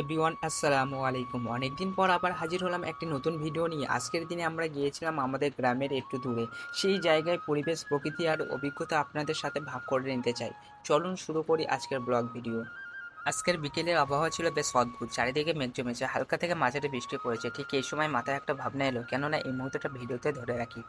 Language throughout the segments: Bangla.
এভরিওয়ান, আসসালামু আলাইকুম। অনেকদিন পর আবার হাজির হলাম একটি নতুন ভিডিও নিয়ে। আজকের দিনে আমরা গিয়েছিলাম আমাদের গ্রামের একটু দূরে। সেই জায়গায় পরিবেশ, প্রকৃতি আর অভিজ্ঞতা আপনাদের সাথে ভাগ করে নিতে চাই। চলুন শুরু করি আজকের ব্লগ ভিডিও। আজকের বিকেলের আবহাওয়া ছিল বেশ অদ্ভুত, চারিদিকে মেঘ জমেছে, হালকা থেকে মাঝারি বৃষ্টি পড়েছে। ঠিক এই সময় মাথায় একটা ভাবনা এলো, কেননা এই মুহূর্তটা ভিডিওতে ধরে রাখি।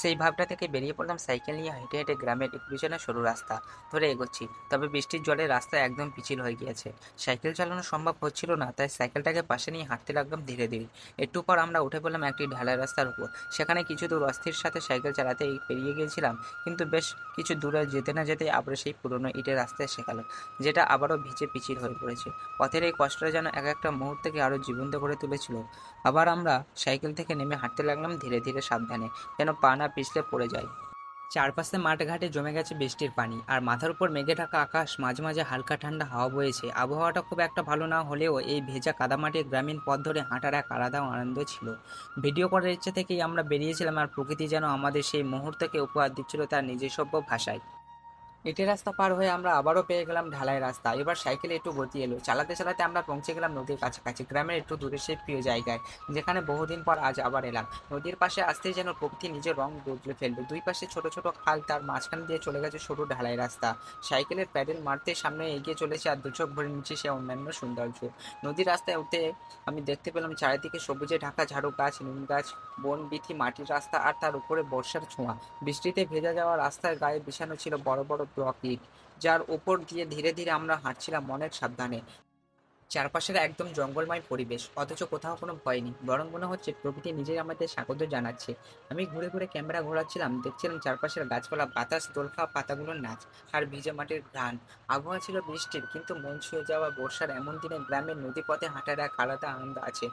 সেই ভাবটা থেকে বেরিয়ে পড়লাম সাইকেল নিয়ে হেঁটে হেঁটে গ্রামের একটু সরু রাস্তা ধরে এগোচ্ছি। তবে বৃষ্টির জলে রাস্তা একদম পিছিল হয়ে গিয়েছে। সাইকেল চালানো সম্ভব হচ্ছিল না, তাই সাইকেলটাকে পাশে নিয়ে হাঁটতে লাগলাম ধীরে ধীরে। একটু পর আমরা উঠে পড়লাম একটি ঢালাই রাস্তার উপর। সেখানে কিছু দূর অস্থির সাথে সাইকেল চালাতে পেরিয়ে গিয়েছিলাম, কিন্তু বেশ কিছু দূরে যেতে না যেতে আবার সেই পুরনো ইটের রাস্তায় শেখালো, যেটা আবারও ভিজে পিছিল হয়ে পড়েছে পথের এই কষ্টটা যেন এক একটা মুহূর্তকে আরও জীবন্ত করে তুলেছিল। আবার আমরা সাইকেল থেকে নেমে হাঁটতে লাগলাম ধীরে ধীরে সাবধানে, যেন পা না পিছলে পড়ে যায় চারপাশে মাঠ ঘাটে জমে গেছে বৃষ্টির পানি, আর মাথার উপর মেঘে ঢাকা আকাশ, মাঝে মাঝে হালকা ঠান্ডা হাওয়া বয়েছে। আবহাওয়াটা খুব একটা ভালো না হলেও এই ভেজা কাদামাটির গ্রামীণ পথ ধরে হাঁটার এক আলাদা আনন্দ ছিল। ভিডিও করার ইচ্ছে থেকেই আমরা বেরিয়েছিলাম, আর প্রকৃতি যেন আমাদের সেই মুহূর্তকে উপহার দিচ্ছিল তার নিজস্ব ভাষায়। ইটের রাস্তা পার হয়ে আমরা আবারও পেয়ে গেলাম ঢালাই রাস্তা। এবার সাইকেলে একটু গতি এলো। চালাতে চালাতে আমরা পৌঁছে গেলাম নদীর কাছাকাছি। গ্রামের একটু দূরে সেই প্রিয় জায়গায়, যেখানে বহুদিন পর আজ আবার এলাম। নদীর পাশে আসতেই যেন প্রকৃতি নিজের রং বদলে ফেলল। দুই পাশে ছোট ছোট খাল, তার মাঝখান দিয়ে চলে গেছে সরু ঢালাই রাস্তা। সাইকেলের প্যাডেল মারতে সামনে এগিয়ে চলেছে আর দুচোখ ভরে নিচ্ছে সে অন্যান্য সৌন্দর্য। নদীর রাস্তায় উঠে আমি দেখতে পেলাম চারিদিকে সবুজে ঢাকা, ঝাড়ু গাছ, নিম গাছ, বন বিথি, মাটির রাস্তা আর তার উপরে বর্ষার ছোঁয়া। বৃষ্টিতে ভেজা যাওয়া রাস্তার গায়ে বিছানো ছিল বড় বড় ইট যার উপর দিয়ে ধীরে ধীরে আমরা হাঁটছিলাম অনেক সাবধানে। চারপাশের একদম জঙ্গলময় পরিবেশ, অথচ কোথাও কোনো ভয় নেই, বরং মনে হচ্ছে প্রকৃতি নিজেই আমাদের স্বাগত জানাচ্ছে। আমি ঘুরে ঘুরে ক্যামেরা ঘোরাচ্ছিলাম, দেখছিলাম চারপাশের গাছপালা, বাতাস দোল খাওয়া পাতাগুলোর নাচ, আর ভিজে মাটির ঘ্রাণ। আবহাওয়া ছিল বৃষ্টির, কিন্তু মন ছুঁয়ে যাওয়া বর্ষার এমন দিনে গ্রামের নদীপথে হাঁটার এক আলাদা আনন্দ আছে,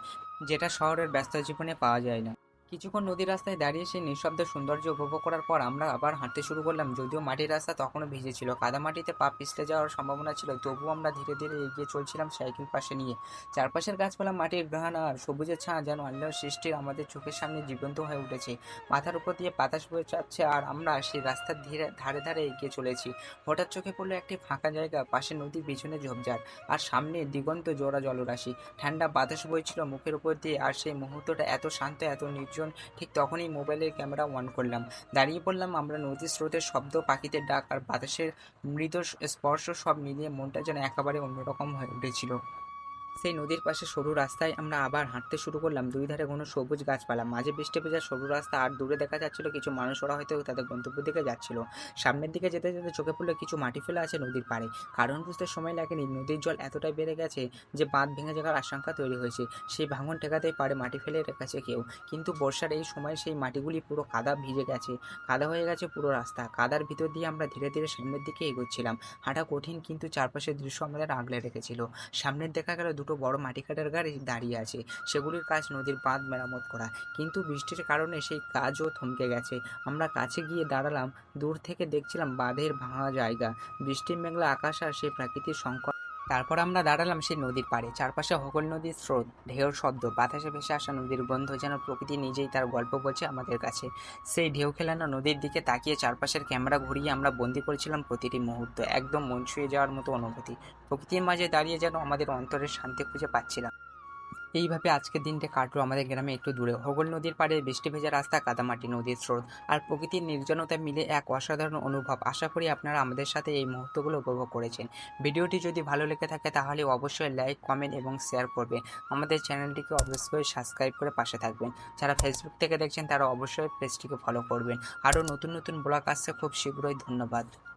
যেটা শহরের ব্যস্ত জীবনে পাওয়া যায় না। কিছুক্ষণ নদীর রাস্তায় দাঁড়িয়ে সেই নিঃশব্দ সৌন্দর্য উপভোগ করার পর আমরা আবার হাঁটতে শুরু করলাম। যদিও মাটির রাস্তা তখনও ভিজে ছিল কাদামাটিতে পা পিছলে যাওয়ার সম্ভাবনা ছিল, তবুও আমরা ধীরে ধীরে এগিয়ে চলছিলাম সাইকেল পাশে নিয়ে। চারপাশের গাছপালা, মাটির ঘ্রাণ আর সবুজের ছাঁ যেন আল্লাহর সৃষ্টির আমাদের চোখের সামনে জীবন্ত হয়ে উঠেছে। মাথার উপর দিয়ে বাতাস বয়ে যাচ্ছে আর আমরা সেই রাস্তার ধীরে, ধারে ধারে এগিয়ে চলেছি। হঠাৎ চোখে পড়ল একটি ফাঁকা জায়গা, পাশে নদীর পিছনে ঝোপঝাড় আর সামনে দিগন্ত জোড়া জলরাশি। ঠান্ডা বাতাস বইছিল মুখের উপর দিয়ে আর সেই মুহূর্তটা এত শান্ত, এত নির্জন ঠিক তখনই মোবাইলের ক্যামেরা অন করলাম। দাঁড়িয়ে পড়লাম আমরা নদীর স্রোতের শব্দ, পাখিদের ডাক আর বাতাসের মৃত স্পর্শ সব মিলিয়ে মনটা যেন একেবারে অন্যরকম হয়ে উঠেছিল। সেই নদীর পাশে সরু রাস্তায় আমরা আবার হাঁটতে শুরু করলাম। দুই ধারে কোনো সবুজ গাছপালা। মাঝে বৃষ্টি ভেজা সরু রাস্তা আর দূরে দেখা যাচ্ছিল কিছু মানুষ। ওরা হয়তো তাদের গন্তব্য দিকে যাচ্ছিল। সামনের দিকে যেতে যেতে চোখে পড়ল কিছু মাটি ফেলে আছে নদীর পাড়ে। কারণ বুঝতে সময় লাগেনি। নদীর জল এতটাই বেড়ে গেছে যে বাঁধ ভেঙে যাওয়ার আশঙ্কা তৈরি হয়েছে। সেই ভাঙন ঠেকাতেই পারে মাটি ফেলে রেখেছে কেউ। কিন্তু বর্ষার এই সময় সেই মাটিগুলি পুরো কাদা ভিজে গেছে। কাদা হয়ে গেছে পুরো রাস্তা। কাদার ভিতর দিয়ে আমরা ধীরে ধীরে সামনের দিকে এগোচ্ছিলাম। হাঁটা কঠিন কিন্তু চারপাশের দৃশ্য আমাদের আগলে রেখেছিল। সামনের দেখা গেল দুটো বড় মাটি কাটার গাড়ি দাঁড়িয়ে আছে। সেগুলির কাজ নদীর বাঁধ মেরামত করা। কিন্তু বৃষ্টির কারণে সেই কাজও থমকে গেছে। আমরা কাছে গিয়ে দাঁড়ালাম, দূর থেকে দেখছিলাম বাঁধের ভাঙা জায়গা। বৃষ্টি মেঘলা আকাশ আর সেই প্রাকৃতিক সংকট তারপর আমরা দাঁড়ালাম সেই নদীর পাড়ে। চারপাশে হকল নদীর স্রোত, ঢেউর শব্দ, বাতাসে ভেসে আসা নদীর গন্ধ যেন প্রকৃতি নিজেই তার গল্প বলছে আমাদের কাছে। সেই ঢেউ খেলানো নদীর দিকে তাকিয়ে চারপাশের ক্যামেরা ঘুরিয়ে আমরা বন্দি করেছিলাম প্রতিটি মুহূর্ত, একদম মন ছুঁয়ে যাওয়ার মতো অনুভূতি। প্রকৃতির মাঝে দাঁড়িয়ে যেন আমাদের অন্তরের শান্তি খুঁজে পাচ্ছিলাম। এইভাবে আজকের দিনটা কাটলো। আমাদের গ্রামে একটু দূরে। হোগল নদীর পাড়ে বৃষ্টি ভেজা রাস্তা, কাদামাটি নদীর স্রোত আর প্রকৃতির নির্জনতা মিলে এক অসাধারণ অনুভব। আশা করি আপনারা আমাদের সাথে এই মুহূর্তগুলো উপভোগ করেছেন। ভিডিওটি যদি ভালো লেগে থাকে তাহলে অবশ্যই লাইক, কমেন্ট এবং শেয়ার করবেন। আমাদের চ্যানেলটিকে অবশ্যই সাবস্ক্রাইব করে পাশে থাকবেন। যারা ফেসবুক থেকে দেখছেন তারা অবশ্যই পেজটিকে ফলো করবেন। আরও নতুন নতুন ব্লগ আসছে, খুব শীঘ্রই ধন্যবাদ।